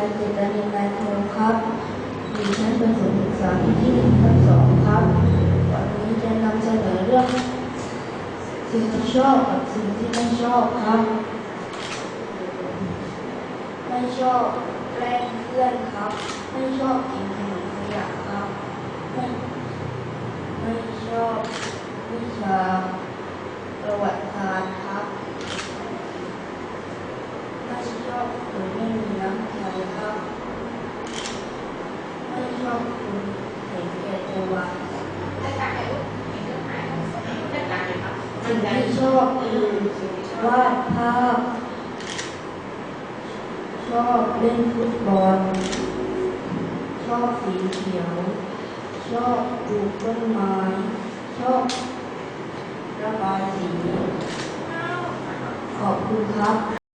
ายเจตนินายโทครับดิฉันเป็นผู้ศึกษาปีที่หนึ่งทับสองครับ วันนี้จะนำเสนอเรื่อง สิ่งที่ชอบกับสิ่งที่ไม่ชอบครับ ไม่ชอบแกล้งเพื่อนครับ ไม่ชอบกินขนมขยะครับ ไม่ไม่ชอบวิชาประวัติศาสตร์ครับ ไม่ชอบคนไม่มีน้ำใจครับ ไม่ชอบคนเห็นแก่ตัวสิ่งที่ชอบคือวาดภาพ ชอบเล่นฟุตบอล ชอบสีเขียว ชอบปลูกต้นไม้ ชอบระบายสี ขอบคุณครับ